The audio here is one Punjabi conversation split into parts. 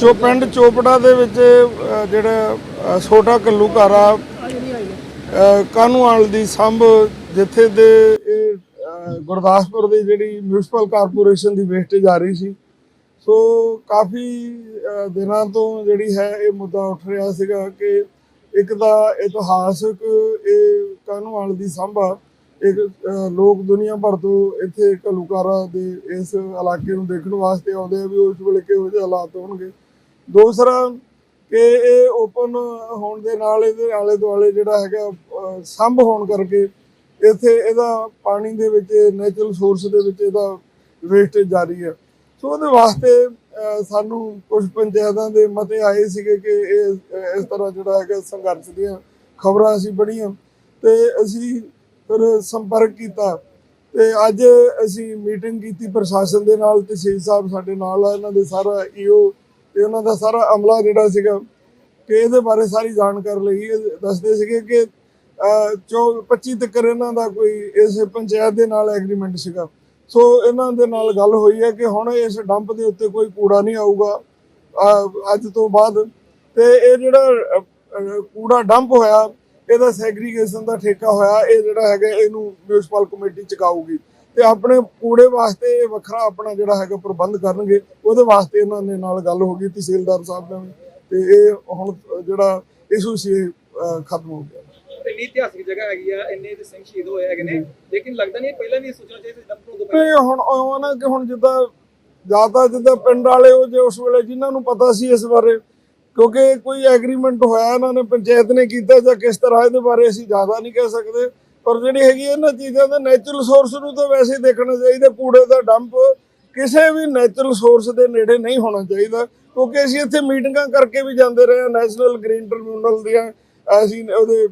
ਜੋ ਪਿੰਡ ਚੋਪੜਾ ਦੇ ਵਿੱਚ ਜਿਹੜਾ ਛੋਟਾ ਕੱਲੂਕਾਰਾ ਕਾਨੂੰਵਾਲ ਦੀ ਸੰਭ, ਜਿੱਥੇ ਦੇ ਇਹ ਗੁਰਦਾਸਪੁਰ ਦੀ ਜਿਹੜੀ ਮਿਊਨਿਸਪਲ ਕਾਰਪੋਰੇਸ਼ਨ ਦੀ ਵੇਸਟੇਜ ਆ ਰਹੀ ਸੀ। ਸੋ ਕਾਫੀ ਦਿਨਾਂ ਤੋਂ ਜਿਹੜੀ ਹੈ, ਇਹ ਮੁੱਦਾ ਉੱਠ ਰਿਹਾ ਸੀਗਾ ਕਿ ਇੱਕ ਤਾਂ ਇਤਿਹਾਸਕ ਇਹ ਕਾਨੂੰਵਾਲ ਦੀ ਸੰਭਾ ਇੱਕ ਲੋਕ ਦੁਨੀਆ ਭਰ ਤੋਂ ਇੱਥੇ ਘਲੂਕਾਰਾ ਦੇ ਇਸ ਇਲਾਕੇ ਨੂੰ ਦੇਖਣ ਵਾਸਤੇ ਆਉਂਦੇ ਆ ਵੀ ਉਸ ਵੇਲੇ ਕਿਹੋ ਜਿਹੇ ਹਾਲਾਤ ਹੋਣਗੇ। ਦੂਸਰਾ ਕਿ ਇਹ ਓਪਨ ਹੋਣ ਦੇ ਨਾਲ ਇਹਦੇ ਆਲੇ ਦੁਆਲੇ ਜਿਹੜਾ ਹੈਗਾ ਸੰਭ ਹੋਣ ਕਰਕੇ ਇੱਥੇ ਇਹਦਾ ਪਾਣੀ ਦੇ ਵਿੱਚ ਨੈਚੁਰਲ ਸੋਰਸ ਦੇ ਵਿੱਚ ਇਹਦਾ ਵੇਸਟੇਜ ਜਾਰੀ ਹੈ। ਸੋ ਉਹਦੇ ਵਾਸਤੇ ਸਾਨੂੰ ਕੁਝ ਪੰਚਾਇਤਾਂ ਦੇ ਮਤੇ ਆਏ ਸੀਗੇ ਕਿ ਇਹ, ਇਸ ਤਰ੍ਹਾਂ ਜਿਹੜਾ ਹੈਗਾ ਸੰਘਰਸ਼ ਦੀਆਂ ਖਬਰਾਂ ਅਸੀਂ ਪੜ੍ਹੀਆਂ ਤੇ ਅਸੀਂ ਫਿਰ ਸੰਪਰਕ ਕੀਤਾ ਤੇ ਅੱਜ ਅਸੀਂ ਮੀਟਿੰਗ ਕੀਤੀ ਪ੍ਰਸ਼ਾਸਨ ਦੇ ਨਾਲ ਤਹਿਸੀਲ ਸਾਹਿਬ ਸਾਡੇ ਨਾਲ ਆ, ਇਹਨਾਂ ਦੇ ਸਾਰਾ ਈਓ ਤੇ ਉਹਨਾਂ ਦਾ ਸਾਰਾ ਅਮਲਾ ਜਿਹੜਾ ਸੀਗਾ ਕਿ ਇਹਦੇ ਬਾਰੇ ਸਾਰੀ ਜਾਣਕਾਰੀ ਲਈ ਦੱਸਦੇ ਸੀਗੇ ਕਿ ਚੌ 25 ਤੱਕ ਇਹਨਾਂ ਦਾ ਕੋਈ ਇਸ ਪੰਚਾਇਤ ਦੇ ਨਾਲ ਐਗਰੀਮੈਂਟ ਸੀਗਾ। ਸੋ ਇਹਨਾਂ ਦੇ ਨਾਲ ਗੱਲ ਹੋਈ ਹੈ ਕਿ ਹੁਣ ਇਸ ਡੰਪ ਦੇ ਉੱਤੇ ਕੋਈ ਕੂੜਾ ਨਹੀਂ ਆਊਗਾ ਅੱਜ ਤੋਂ ਬਾਅਦ। ਤੇ ਇਹ ਜਿਹੜਾ ਕੂੜਾ ਡੰਪ ਹੋਇਆ, ਇਹਦਾ ਸੈਗਰੀਗੇਸ਼ਨ ਦਾ ਠੇਕਾ ਹੋਇਆ, ਇਹ ਜਿਹੜਾ ਹੈਗਾ ਇਹਨੂੰ ਮਿਊਨਿਸਪਲ ਕਮੇਟੀ ਚੁਕਾਊਗੀ। ਤੇ ਆਪਣੇ ਕੂੜੇ ਵਾਸਤੇ ਵੱਖਰਾ ਆਪਣਾ ਜਿਹੜਾ ਹੈਗਾ ਪ੍ਰਬੰਧ ਕਰਨਗੇ ਉਹਦੇ ਵਾਸਤੇ ਇਹਨਾਂ ਦੇ ਨਾਲ ਗੱਲ ਹੋ ਗਈ ਤਹਿਸੀਲਦਾਰ ਸਾਹਿਬ ਨਾਲ ਤੇ ਇਹ ਹੁਣ ਜਿਹੜਾ ਇਸ਼ੂ ਸੀ ਖਤਮ ਹੋ ਗਿਆ। ਇੰਨੀ ਇਤਿਹਾਸਿਕ ਜਗ੍ਹਾ ਹੈਗੀ ਆ ਇੰਨੇ ਦੇ ਸਿੰਘ ਸ਼ਹੀਦ ਹੋਏ ਹੈਗੇ ਨੇ। ਲੇਕਿਨ ਲੱਗਦਾ ਨਹੀਂ ਪਹਿਲਾਂ ਵੀ ਸੋਚਣਾ ਚਾਹੀਦਾ ਸੀ ਡੰਪ ਨੂੰ ਤੇ ਹੁਣ ਉਹ ਨਾ ਕਿ ਹੁਣ ਜਿੱਦਾਂ ਜ਼ਿਆਦਾ ਜਿੱਦਾਂ ਪਿੰਡ ਵਾਲੇ ਉਹ ਜੇ ਉਸ ਵੇਲੇ ਜਿਨ੍ਹਾਂ ਨੂੰ ਪਤਾ ਸੀ ਇਸ ਬਾਰੇ ਕਿਉਂਕਿ ਕੋਈ ਐਗਰੀਮੈਂਟ ਹੋਇਆ ਇਹਨਾਂ ਨੇ ਪੰਚਾਇਤ ਨੇ ਕੀਤਾ ਜਾਂ ਕਿਸ ਤਰ੍ਹਾਂ ਇਹਦੇ ਬਾਰੇ ਅਸੀਂ ਜ਼ਿਆਦਾ ਨਹੀਂ ਕਹਿ ਸਕਦੇ। ਔਰ ਜਿਹੜੀ ਹੈਗੀ ਇਹਨਾਂ ਚੀਜ਼ਾਂ ਦਾ ਨੈਚੁਰਲ ਸੋਰਸ ਨੂੰ ਤਾਂ ਵੈਸੇ ਦੇਖਣਾ ਚਾਹੀਦਾ, ਕੂੜੇ ਦਾ ਡੰਪ ਕਿਸੇ ਵੀ ਨੈਚੁਰਲ ਸੋਰਸ ਦੇ ਨੇੜੇ ਨਹੀਂ ਹੋਣਾ ਚਾਹੀਦਾ, ਕਿਉਂਕਿ ਅਸੀਂ ਇੱਥੇ ਮੀਟਿੰਗਾਂ ਕਰਕੇ ਵੀ ਜਾਂਦੇ ਰਹੇ ਹਾਂ ਨੈਸ਼ਨਲ ਗ੍ਰੀਨ ਟ੍ਰਿਬਿਊਨਲ ਦੀਆਂ, ਅਸੀਂ ਉਹਦੇ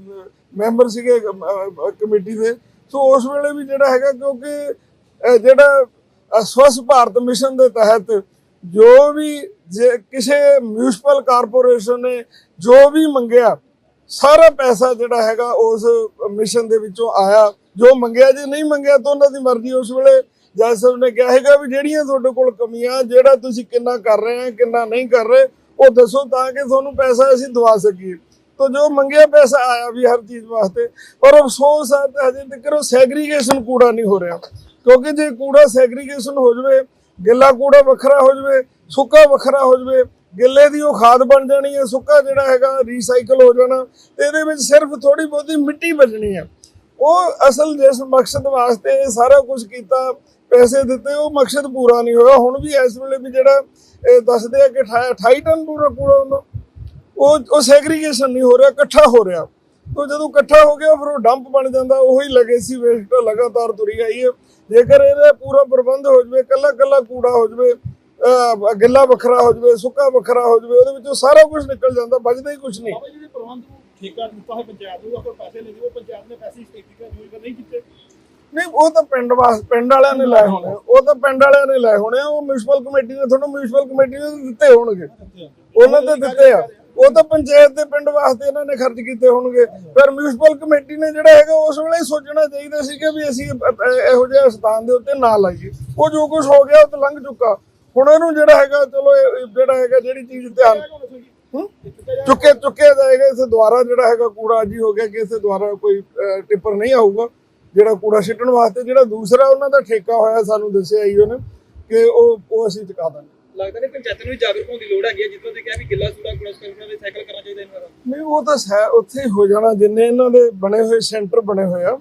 ਮੈਂਬਰ ਸੀਗੇ ਕਮੇਟੀ ਦੇ। ਸੋ ਉਸ ਵੇਲੇ ਵੀ ਜਿਹੜਾ ਹੈਗਾ, ਕਿਉਂਕਿ ਜਿਹੜਾ ਸਵੱਛ ਭਾਰਤ ਮਿਸ਼ਨ ਦੇ ਤਹਿਤ ਜੋ ਵੀ ਜੇ ਕਿਸੇ ਮਿਊਨਿਸਪਲ ਕਾਰਪੋਰੇਸ਼ਨ ਨੇ ਜੋ ਵੀ ਮੰਗਿਆ ਸਾਰਾ ਪੈਸਾ ਜਿਹੜਾ ਹੈਗਾ ਉਸ ਮਿਸ਼ਨ ਦੇ ਵਿੱਚੋਂ ਆਇਆ। ਜੋ ਮੰਗਿਆ ਜੇ ਨਹੀਂ ਮੰਗਿਆ ਤਾਂ ਉਹਨਾਂ ਦੀ ਮਰਜ਼ੀ ਉਸ ਵੇਲੇ ਜੱਜ ਸਾਹਿਬ ਨੇ ਕਿਹਾ ਹੈਗਾ ਵੀ ਜਿਹੜੀਆਂ ਤੁਹਾਡੇ ਕੋਲ ਕਮੀਆਂ, ਜਿਹੜਾ ਤੁਸੀਂ ਕਿੰਨਾ ਕਰ ਰਹੇ ਆ, ਕਿੰਨਾ ਨਹੀਂ ਕਰ ਰਹੇ, ਉਹ ਦੱਸੋ ਤਾਂ ਕਿ ਤੁਹਾਨੂੰ ਪੈਸਾ ਅਸੀਂ ਦਵਾ ਸਕੀਏ। ਤਾਂ ਜੋ ਮੰਗਿਆ ਪੈਸਾ ਆਇਆ ਵੀ ਹਰ ਚੀਜ਼ ਵਾਸਤੇ, ਪਰ ਅਫਸੋਸ ਹੈ ਤੇ ਹਜੇ ਤੱਕ ਉਹ ਸੈਗਰੀਗੇਸ਼ਨ ਕੂੜਾ ਨਹੀਂ ਹੋ ਰਿਹਾ। ਕਿਉਂਕਿ ਜੇ ਕੂੜਾ ਸੈਗਰੀਗੇਸ਼ਨ ਹੋ ਜਵੇ, ਗਿੱਲਾ ਕੂੜਾ ਵੱਖਰਾ ਹੋ ਜਵੇ, ਸੁੱਕਾ ਵੱਖਰਾ ਹੋ ਜਵੇ ਗਿੱਲੇ ਦੀ ਉਹ ਖਾਦ ਬਣ ਜਾਣੀ ਹੈ, ਸੁੱਕਾ ਜਿਹੜਾ ਹੈਗਾ ਰੀਸਾਈਕਲ ਹੋ ਜਾਣਾ ਤੇ ਇਹਦੇ ਵਿੱਚ ਸਿਰਫ ਥੋੜੀ ਬਹੁਤੀ ਮਿੱਟੀ ਬਚਣੀ ਹੈ। ਉਹ ਅਸਲ ਜਿਸ ਮਕਸਦ ਵਾਸਤੇ ਇਹ ਸਾਰਾ ਕੁਝ ਕੀਤਾ, ਪੈਸੇ ਦਿੱਤੇ, ਉਹ ਮਕਸਦ ਪੂਰਾ ਨਹੀਂ ਹੋਇਆ। ਹੁਣ ਵੀ ਇਸ ਵੇਲੇ ਵੀ ਜਿਹੜਾ ਇਹ ਦੱਸਦੇ ਆ ਕਿ 28 ਟਨ ਪੂਰਾ ਕੂੜਾ ਹੁੰਦਾ ਉਹ ਉਹ ਸੈਗਰੀਗੇਸ਼ਨ ਨਹੀਂ ਹੋ ਰਿਹਾ, ਇਕੱਠਾ ਹੋ ਰਿਹਾ। ਉਹ ਜਦੋਂ ਇਕੱਠਾ ਹੋ ਗਿਆ, ਫਿਰ ਉਹ ਡੰਪ ਬਣ ਜਾਂਦਾ, ਉਹੀ ਲੈਗੇਸੀ ਵੇਸਟ ਲਗਾਤਾਰ ਤੁਰੀ ਆਈ ਹੈ। ਜੇਕਰ ਇਹਦਾ ਪੂਰਾ ਪ੍ਰਬੰਧ ਹੋ ਜਵੇ ਕੱਲਾ ਕੱਲਾ ਕੂੜਾ ਹੋ ਜਵੇ ਗਿੱਲਾ ਵੱਖਰਾ ਹੋ ਜਵੇ ਸੁੱਕਾ ਵੱਖਰਾ ਹੋ ਜਵੇ ਉਹਦੇ ਵਿੱਚੋਂ ਸਾਰਾ ਕੁਝ ਨਿਕਲ ਜਾਂਦਾ ਬਚਦਾ ਹੀ ਕੁਝ ਨਹੀਂ। ਬਾਬਾ ਜੀ ਦੇ ਪ੍ਰਬੰਧ ਨੂੰ ਠੇਕਾ ਦਿੱਤਾ ਹੈ ਪੰਚਾਇਤ ਨੂੰ ਪੈਸੇ ਉਹ ਪੰਚਾਇਤ ਨੇ ਪੈਸੇ ਸਟੇਟੀ ਕਰ ਯੂਜ਼ ਨਹੀਂ ਕੀਤੇ। ਨਹੀਂ ਉਹ ਤਾਂ ਪਿੰਡ ਵਾਸ ਪਿੰਡ ਵਾਲਿਆਂ ਨੇ ਲਾਏ ਹੋਣੇ। ਉਹ ਤਾਂ ਪਿੰਡ ਵਾਲਿਆਂ ਨੇ ਲਾਏ ਹੋਣੇ ਉਹ ਮਿਊਨਿਸਪਲ ਕਮੇਟੀ ਨੇ ਤੁਹਾਨੂੰ ਮਿਊਨਿਸਪਲ ਕਮੇਟੀ ਨੇ ਦਿੱਤੇ ਹੋਣਗੇ। ਉਹਨਾਂ ਤੇ ਦਿੱਤੇ ਆ। ਉਹ ਤਾਂ ਪੰਚਾਇਤ ਦੇ ਪਿੰਡ ਵਾਸਤੇ ਇਹਨਾਂ ਨੇ ਖਰਚ ਕੀਤੇ ਹੋਣਗੇ। ਪਰ ਮਿਊਨਿਸਪਲ ਕਮੇਟੀ ਨੇ ਜਿਹੜਾ ਹੈਗਾ ਉਸ ਵੇਲੇ ਹੀ ਸੋਚਣਾ ਚਾਹੀਦਾ ਸੀ ਕਿ ਵੀ ਅਸੀਂ ਇਹੋ ਜਿਹੇ ਸਥਾਨ ਦੇ ਉੱਤੇ ਨਾ ਲਾਈਏ। ਉਹ ਜੋ ਕੁਝ ਹੋ ਗਿਆ ਉਹ ਤਾਂ ਲੰਘ ਚੁੱਕਾ। ਹੁਣ ਇਹਨੂੰ ਜਿਹੜਾ ਹੈਗਾ ਚਲੋ ਜਿਹੜਾ ਹੈਗਾ ਜਿਹੜੀ ਚੀਜ਼ ਧਿਆਨ? ਚੁੱਕੇ ਚੁੱਕਿਆ ਜਾਏਗਾ ਇਸੇ ਦੁਆਰਾ ਜਿਹੜਾ ਹੈਗਾ ਕੂੜਾ ਅੱਜ ਹੀ ਹੋ ਗਿਆ ਕਿ ਇਸੇ ਦੁਆਰਾ ਕੋਈ ਟਿੱਪਰ ਨਹੀਂ ਆਊਗਾ ਜਿਹੜਾ ਕੂੜਾ ਸਿੱਟਣ ਵਾਸਤੇ। ਜਿਹੜਾ ਦੂਸਰਾ ਉਹਨਾਂ ਦਾ ਠੇਕਾ ਹੋਇਆ ਸਾਨੂੰ ਦੱਸਿਆ ਹੀ ਉਹਨੇ ਕਿ ਉਹ ਉਹ ਅਸੀਂ ਚੁਕਾ ਦਾਂਗੇ। ਲੱਗਦਾ ਨਹੀਂ ਪੰਚਾਇਤਾਂ ਨੂੰ ਵੀ ਜਾਗਰੂਕ ਹੋਣ ਦੀ ਲੋੜ ਹੈਗੀ ਜਿੱਦੋਂ ਤੇ ਕਿਹਾ ਵੀ ਗਿੱਲਾ ਸੂੜਾ ਕ੍ਰੋਸ ਕਰਨਾ ਵੀ ਸਾਈਕਲ ਕਰਨਾ ਚਾਹੀਦਾ ਇਹਨਾਂ ਦਾ। ਨਹੀਂ ਉਹ ਤਾਂ ਉੱਥੇ ਹੀ ਹੋ ਜਾਣਾ ਜਿੰਨੇ ਇਹਨਾਂ ਦੇ ਬਣੇ ਹੋਏ ਸੈਂਟਰ ਬਣੇ ਹੋਏ ਆ।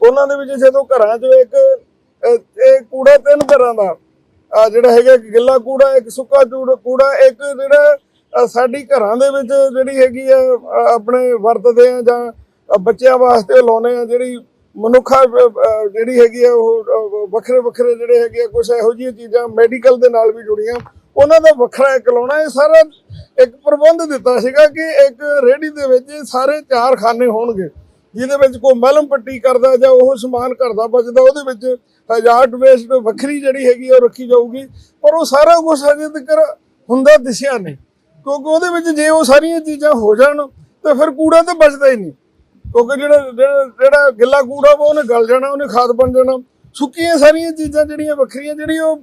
ਉਹਨਾਂ ਦੇ ਵਿੱਚ ਜਦੋਂ ਘਰਾਂ 'ਚ ਇੱਕ ਇਹ ਕੂੜਾ ਤਿੰਨ ਤਰ੍ਹਾਂ ਦਾ ਜਿਹੜਾ ਹੈਗਾ ਇੱਕ ਗਿੱਲਾ ਕੂੜਾ, ਇੱਕ ਸੁੱਕਾ ਚੂੜ- ਕੂੜਾ, ਇੱਕ ਜਿਹੜਾ ਸਾਡੀ ਘਰਾਂ ਦੇ ਵਿੱਚ ਜਿਹੜੀ ਹੈਗੀ ਆ ਆਪਣੇ ਵਰਤਦੇ ਆ ਜਾਂ ਬੱਚਿਆਂ ਵਾਸਤੇ ਲਾਉਨੇ ਆ, ਜਿਹੜੀ ਮਨੁੱਖਾ ਜਿਹੜੀ ਹੈਗੀ ਆ ਉਹ ਵੱਖਰੇ ਵੱਖਰੇ ਜਿਹੜੇ ਹੈਗੇ ਆ ਕੁਝ ਇਹੋ ਜਿਹੀਆਂ ਚੀਜ਼ਾਂ ਮੈਡੀਕਲ ਦੇ ਨਾਲ ਵੀ ਜੁੜੀਆਂ। ਉਹਨਾਂ ਦਾ ਵੱਖਰਾ ਇੱਕ ਲਾਉਣਾ, ਇਹ ਸਾਰਾ ਇੱਕ ਪ੍ਰਬੰਧ ਦਿੱਤਾ ਸੀਗਾ ਕਿ ਇੱਕ ਰੇਹੜੀ ਦੇ ਵਿੱਚ ਇਹ ਸਾਰੇ ਚਾਰ ਖਾਨੇ ਹੋਣਗੇ। ਜਿਹਦੇ ਵਿੱਚ ਕੋਈ ਮਲਮ ਪੱਟੀ ਕਰਦਾ ਜਾਂ ਉਹ ਸਮਾਨ ਕਰਦਾ ਬਚਦਾ, ਉਹਦੇ ਵਿੱਚ ਹਜ਼ਾਰਡ ਵੇਸਟ ਵੱਖਰੀ ਜਿਹੜੀ ਹੈਗੀ ਆ, ਉਹ ਰੱਖੀ ਜਾਊਗੀ। ਪਰ ਉਹ ਸਾਰਾ ਕੁਝ ਹਜੇ ਤੱਕ ਹੁੰਦਾ ਦਿਸਿਆ ਨਹੀਂ। ਕਿਉਂਕਿ ਉਹਦੇ ਵਿੱਚ ਜੇ ਉਹ ਸਾਰੀਆਂ ਚੀਜ਼ਾਂ ਹੋ ਜਾਣ, ਤਾਂ ਫਿਰ ਕੂੜਾ ਤਾਂ ਬਚਦਾ ਹੀ ਨਹੀਂ। ਕਿਉਂਕਿ ਜਿਹੜਾ ਜਿਹੜਾ ਜਿਹੜਾ ਗਿੱਲਾ ਕੂੜਾ ਵਾ, ਉਹਨੇ ਗਲ ਜਾਣਾ, ਉਹਨੇ ਖਾਦ ਬਣ ਜਾਣਾ। ਸੁੱਕੀਆਂ ਸਾਰੀਆਂ ਚੀਜ਼ਾਂ ਜਿਹੜੀਆਂ ਵੱਖਰੀਆਂ, ਜਿਹੜੀ ਉਹ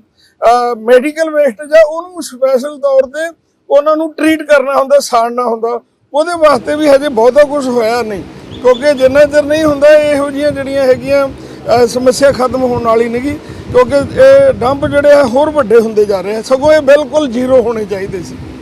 ਮੈਡੀਕਲ ਵੇਸਟ ਆ ਉਹਨੂੰ ਸਪੈਸ਼ਲ ਤੌਰ ਤੇ ਉਹਨਾਂ ਨੂੰ ਟ੍ਰੀਟ ਕਰਨਾ ਹੁੰਦਾ, ਸਾੜਨਾ ਹੁੰਦਾ, ਉਹਦੇ ਵਾਸਤੇ ਵੀ ਹਜੇ ਬਹੁਤਾ ਕੁਝ ਹੋਇਆ ਨਹੀਂ। ਕਿਉਂਕਿ ਜਿੰਨਾ ਚਿਰ ਨਹੀਂ ਹੁੰਦਾ ਇਹੋ ਜਿਹੀਆਂ ਜਿਹੜੀਆਂ ਹੈਗੀਆਂ ਸਮੱਸਿਆ ਖਤਮ ਹੋਣ ਵਾਲੀ ਨਹੀਂਗੀ ਕਿਉਂਕਿ ਇਹ ਡੰਪ ਜਿਹੜੇ ਆ ਹੋਰ ਵੱਡੇ ਹੁੰਦੇ ਜਾ ਰਹੇ ਆ। ਸਗੋਂ ਇਹ ਬਿਲਕੁਲ ਜ਼ੀਰੋ ਹੋਣੇ ਚਾਹੀਦੇ ਸੀ।